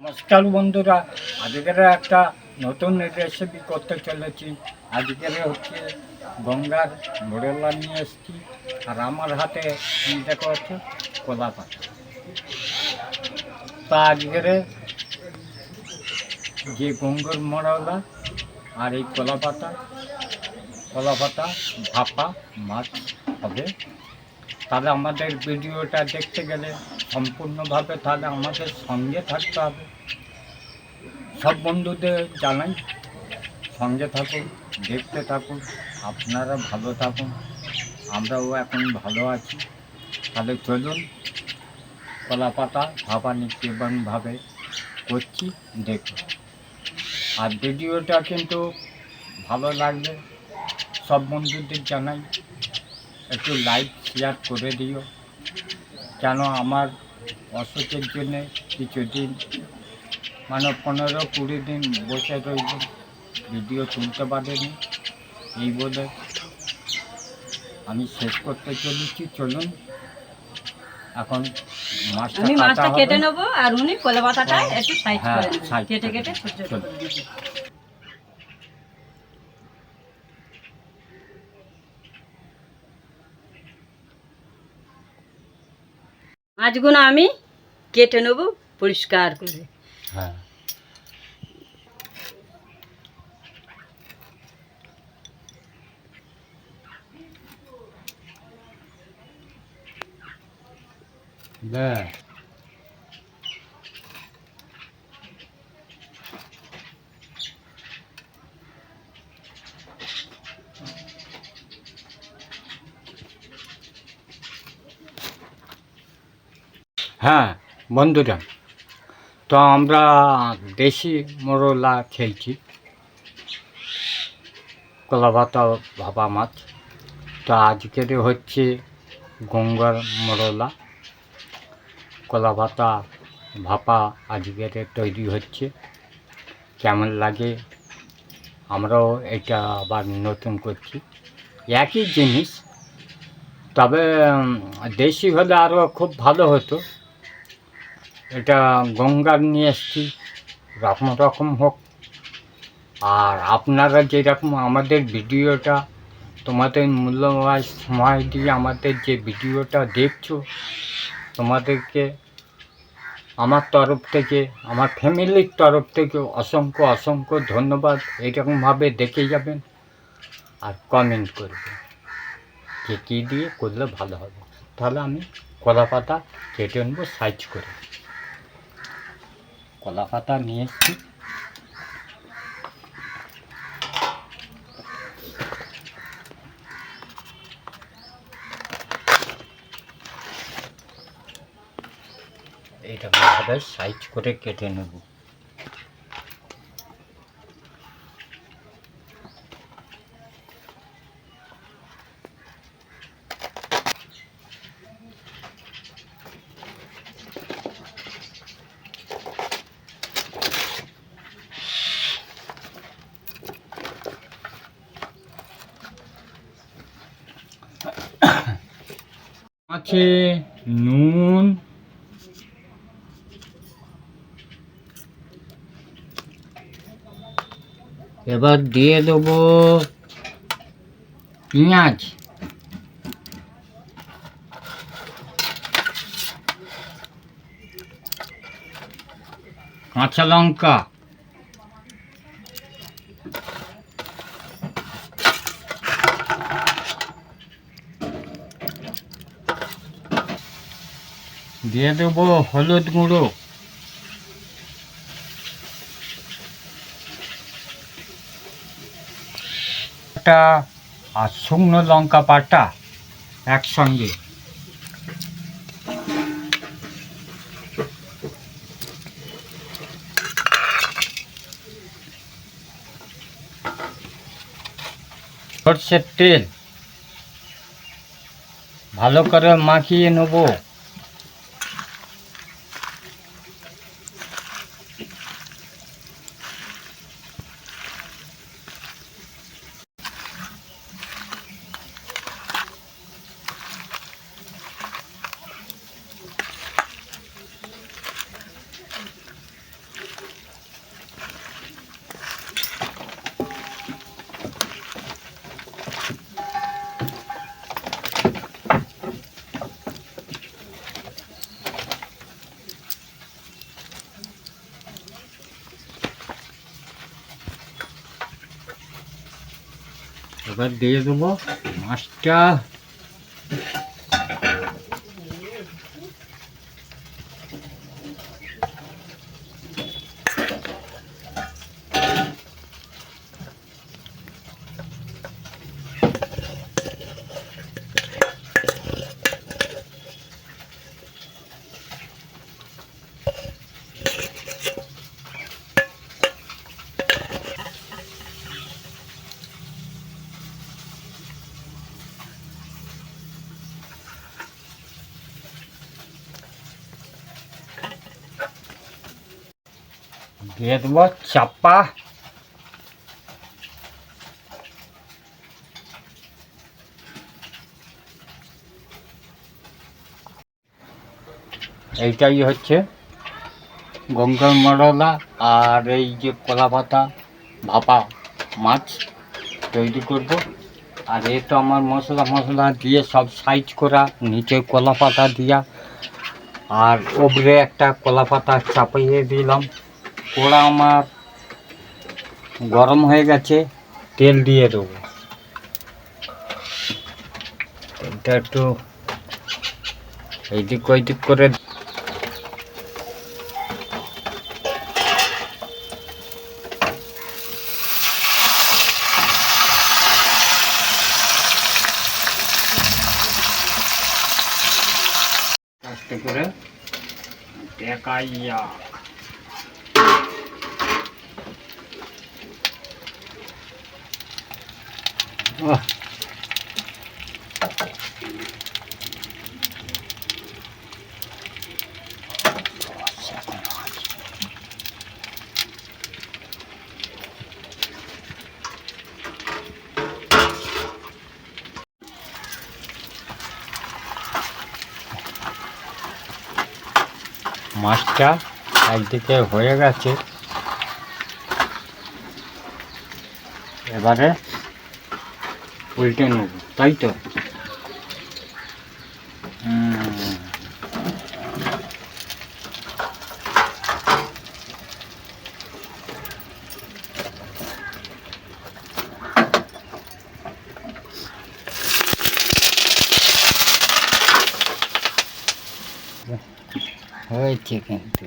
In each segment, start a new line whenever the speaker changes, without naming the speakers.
নমস্কার বন্ধুরা, আজকের একটা নতুন রেসিপি করতে চলেছি। আজকের হচ্ছে গঙ্গার মোড়লা নিয়ে এসেছি, আর আমার হাতে দেখো হচ্ছে কলা পাতা। তা আজকের যে গঙ্গার মোড়লা আর এই কলা পাতা কলা পাতা ভাপা মাছ হবে। তাহলে আমাদের ভিডিওটা দেখতে গেলে সম্পূর্ণভাবে তাহলে আমাদের সঙ্গে থাকতে হবে। সব বন্ধুদের জানাই, সঙ্গে থাকুন, দেখতে থাকুন, আপনারা ভালো থাকুন, আমরাও এখন ভালো আছি। তাহলে চলুন কলা পাতা কেমনভাবে করছি দেখুন। আর ভিডিওটা কিন্তু ভালো লাগলে সব বন্ধুদের জানাই একটু লাইক শেয়ার করে দিও। কেন আমার অসুখের জন্যে কিছুদিন মানে পনেরো কুড়ি দিন বসে রইল। ভিডিও তুলতে পারেনি এই বলে আমি শেষ করতে চলেছি। চলুন এখন
আমি মাছটা কেটে নেব আর উনি কলা পাতাটা একটু সাইজ
হ্যাঁ,
করে কেটে কেটে। করে মাছগুলো আমি কেটে নেব পরিষ্কার করে।
হ্যাঁ। হ্যাঁ বন্ধুরা, তো আমরা দেশি মোরলা খেয়েছি কলাপাতা ভাপা মাছ। তো আজকের হচ্ছে গঙ্গার মোরলা। কলাপাতা ভাপা আজকের তৈরি হচ্ছে। কেমন লাগে? আমরাও এটা আবার নতুন করছি। একই জিনিস, তবে দেশি হলে আরও খুব ভালো হতো। এটা গঙ্গার নিয়ে এসছি, রকম রকম হোক। আর আপনারা যেরকম আমাদের ভিডিওটা, তোমাদের মূল্যবান সময় দিয়ে আমাদের যে ভিডিওটা দেখছ, তোমাদেরকে আমার তরফ থেকে, আমার ফ্যামিলির তরফ থেকে অসংখ্য অসংখ্য ধন্যবাদ। এইরকমভাবে দেখে যাবেন আর কমেন্ট করবেন যে কী দিয়ে করলে ভালো হবে। তাহলে আমি কলা পাতা কেটে নেব সাইজ করে। কলা পাতা নিয়ে এসছি এইটা সাইজ করে কেটে নেব। আছে নুন এবার দিয়ে দেবো পেঁয়াজ। কাঁচা লঙ্কা। দিয়ে দেবো হলুদ গুঁড়ো। একটা আর শুকনো লঙ্কা পাটা একসঙ্গে। সর্ষের তেল ভালো করে মাখিয়ে নেব। দিয়ে দেবো। মাছটা দিয়ে দেবো চাপা এইটাই হচ্ছে গঙ্গার মরলা আর এই যে কলা পাতা, ভাপা মাছ তৈরি করব। আর এ তো আমার মশলা মশলা দিয়ে সব সাইজ করা, নিচে কলা পাতা দিয়া। আর ওপরে একটা কলা পাতা চাপিয়ে দিলাম। কড়া আমার গরম হয়ে গেছে, তেল দিয়ে দেবো। তেলটা একটু এইদিক ওইদিক করে করে দেখাইয়া। মাছটা একদিকে হয়ে গেছে। এবারে উল্টে নেব তাই তো হুম। হয়েছে কিন্তু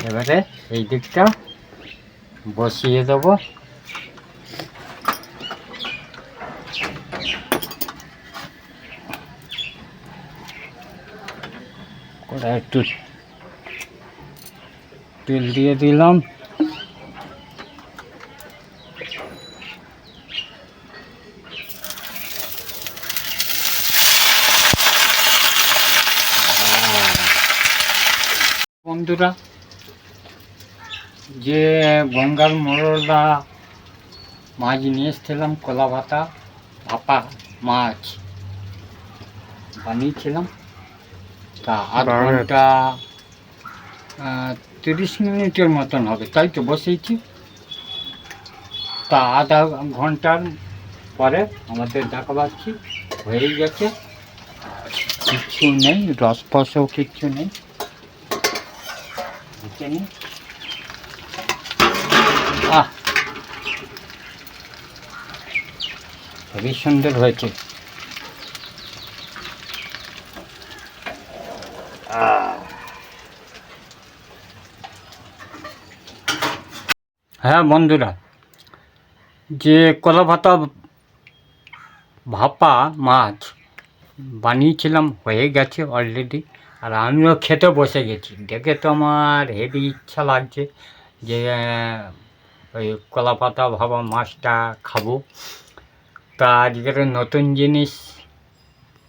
এবারে এই দিকটা বসিয়ে দেবো। ওটা একটু তেল দিয়ে দিলাম। বন্ধুরা যে গঙ্গার মরলা মাছ নিয়ে এসেছিলাম কলা ভাতা ভাপা মাছ বানিয়েছিলাম তা আধ ঘণ্টা তিরিশ মিনিটের মতন হবে তাই তো বসেছি। তা আধা ঘণ্টার পরে আমাদের দেখা পাচ্ছি হয়ে গেছে। কিচ্ছু নেই রসফসও কিচ্ছু নেই বুঝতে নেই আহ হেবি সুন্দর হয়েছে। হ্যাঁ বন্ধুরা, যে কলা ভাতা ভাপা মাছ বানিয়েছিলাম, হয়ে গেছে অলরেডি আর আমিও খেতে বসে গেছি। দেখে তো আমার হেভি ইচ্ছা লাগছে যে ওই কলা পাতা ভাবা মাছটা খাব। তা আজকের নতুন জিনিস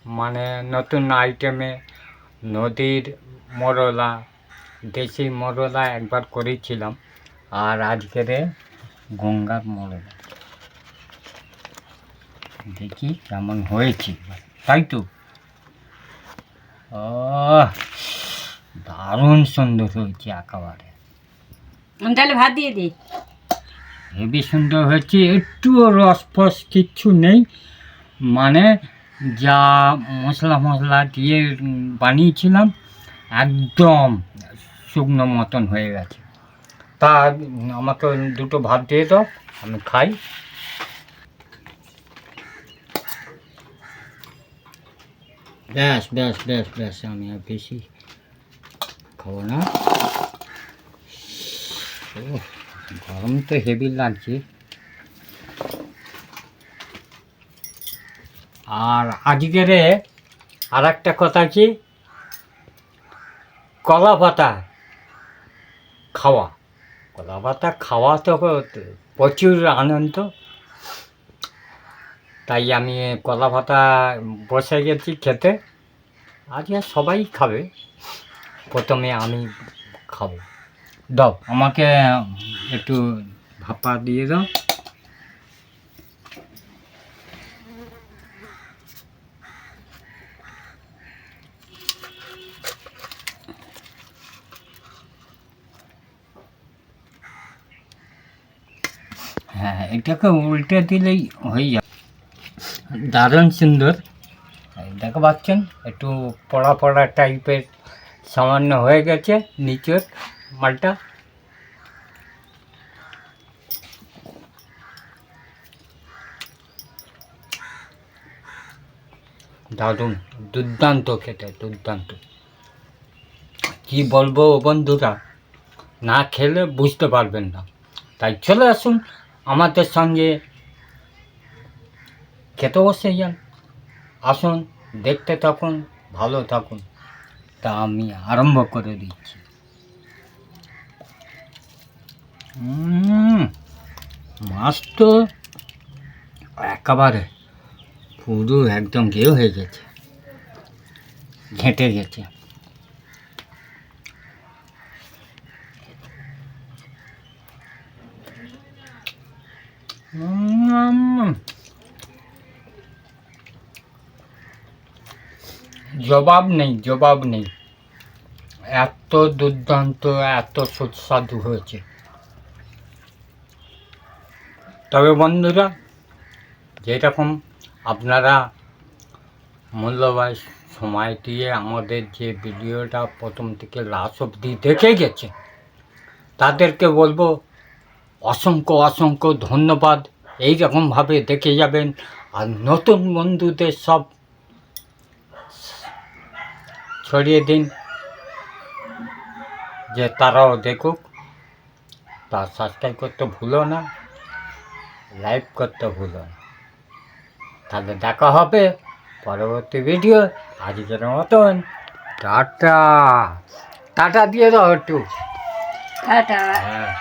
মানে নতুন আইটেমে নদীর মরলা, দেশি মরলা একবার করেছিলাম, আর আজকের গঙ্গার মরলা। দেখি কেমন হয়েছে। তাই তো? দারুণ সুন্দর হয়েছে একেবারে।
তাহলে ভাত দিয়ে দিই
হেবি সুন্দর হয়েছে একটুও রস রসফস কিচ্ছু নেই। মানে যা মশলা মশলা দিয়ে বানিয়েছিলাম একদম শুকনো মতন হয়ে গেছে। তা আমাকে দুটো ভাত দিয়ে দাও আমি খাই। ব্যাস ব্যাস ব্যাস ব্যাস আমি আর বেশি খাব না। উফ, গরম তো হেভি লাগছে। আর আজকের আর একটা কথা কি? কলা পাতা খাওয়া। কলা পাতা খাওয়া তো প্রচুর আনন্দ। তাই আমি কলা পাতা বসে গেছি খেতে। আজকে সবাই খাবে। প্রথমে আমি খাব। দাও, আমাকে একটু ভাপা দিয়ে দাও। হ্যাঁ এটাকে উল্টে দিলেই হয়ে যাবে। দারুণ সুন্দর। এই দেখো পাচ্ছেন, একটু পড়া পড়া টাইপের সামান্য হয়ে গেছে, নিচের। মালটা? দারুণ, দুর্দান্ত খেতে, দুর্দান্ত। কি বলব বন্ধুরা, না খেলে বুঝতে পারবেন না। তাই চলে আসুন আমাদের সঙ্গে। খেতে বসে যান। আসুন, দেখতে থাকুন, ভালো থাকুন। তা আমি আরম্ভ করে দিচ্ছি। মাছ তো একেবারে পুরো একদম গে হয়ে গেছে, ঘেঁটে গেছে। জবাব নেই জবাব নেই। এত দুর্দান্ত, এত সুস্বাদু হয়েছে। তবে বন্ধুরা যেরকম আপনারা মূল্যবান সময় দিয়ে আমাদের যে ভিডিওটা প্রথম থেকে লাস্ট অবধি দেখে গেছে তাদেরকে বলব অসংখ্য অসংখ্য ধন্যবাদ। এই রকমভাবে দেখে যাবেন আর নতুন বন্ধুদের সব ছড়িয়ে দিন, যে তারাও দেখুক, তার সাবস্ক্রাইব করতে ভুলো না। লাইক করতে ভুলো না। তাহলে দেখা হবে পরবর্তী ভিডিও আজকের মতন টাটা। টাটা দিয়ে দাও একটু।
টাটা।
হ্যাঁ।